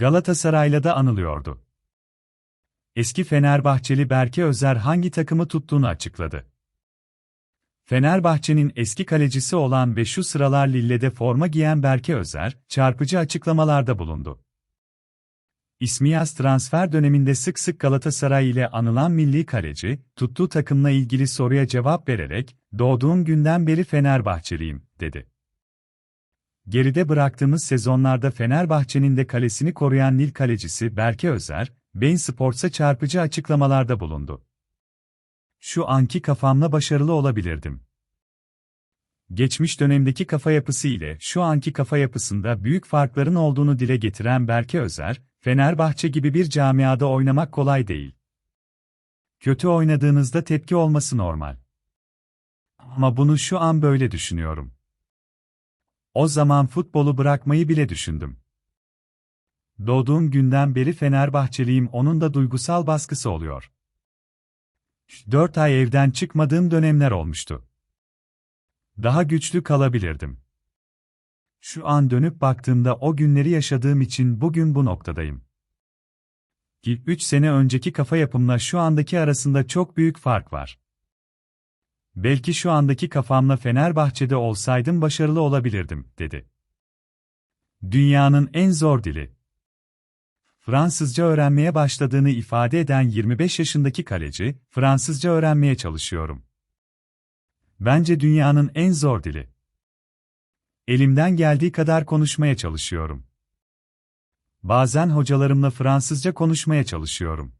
Galatasaray'la da anılıyordu. Eski Fenerbahçeli Berke Özer hangi takımı tuttuğunu açıkladı. Fenerbahçe'nin eski kalecisi olan ve şu sıralar Lille'de forma giyen Berke Özer, çarpıcı açıklamalarda bulundu. İsmi yaz transfer döneminde sık sık Galatasaray ile anılan milli kaleci, tuttuğu takımla ilgili soruya cevap vererek, doğduğum günden beri Fenerbahçeliyim, dedi. Geride bıraktığımız sezonlarda Fenerbahçe'nin de kalesini koruyan Nil kalecisi Berke Özer, Bein Sports'a çarpıcı açıklamalarda bulundu. Şu anki kafamla başarılı olabilirdim. Geçmiş dönemdeki kafa yapısı ile şu anki kafa yapısında büyük farkların olduğunu dile getiren Berke Özer, Fenerbahçe gibi bir camiada oynamak kolay değil. Kötü oynadığınızda tepki olması normal. Ama bunu şu an böyle düşünüyorum. O zaman futbolu bırakmayı bile düşündüm. Doğduğum günden beri Fenerbahçeliyim onun da duygusal baskısı oluyor. 4 ay evden çıkmadığım dönemler olmuştu. Daha güçlü kalabilirdim. Şu an dönüp baktığımda o günleri yaşadığım için bugün bu noktadayım. Ki 3 sene önceki kafa yapımla şu andaki arasında çok büyük fark var. Belki şu andaki kafamla Fenerbahçe'de olsaydım başarılı olabilirdim, dedi. Dünyanın en zor dili. Fransızca öğrenmeye başladığını ifade eden 25 yaşındaki kaleci, Fransızca öğrenmeye çalışıyorum. Bence dünyanın en zor dili. Elimden geldiği kadar konuşmaya çalışıyorum. Bazen hocalarımla Fransızca konuşmaya çalışıyorum.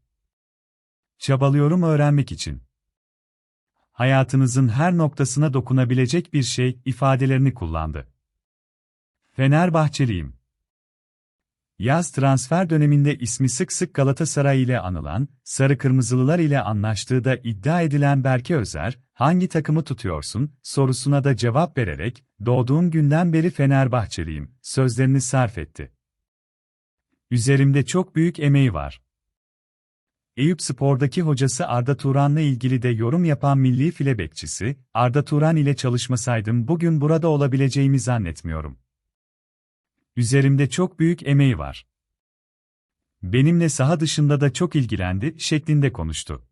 Çabalıyorum öğrenmek için. Hayatınızın her noktasına dokunabilecek bir şey ifadelerini kullandı. Fenerbahçeliyim. Yaz transfer döneminde ismi sık sık Galatasaray ile anılan, Sarı Kırmızılılar ile anlaştığı da iddia edilen Berke Özer, hangi takımı tutuyorsun, sorusuna da cevap vererek, doğduğum günden beri Fenerbahçeliyim, sözlerini sarf etti. Üzerimde çok büyük emeği var. Eyüp Spor'daki hocası Arda Turan'la ilgili de yorum yapan milli file bekçisi, Arda Turan ile çalışmasaydım bugün burada olabileceğimi zannetmiyorum. Üzerimde çok büyük emeği var. Benimle saha dışında da çok ilgilendi şeklinde konuştu.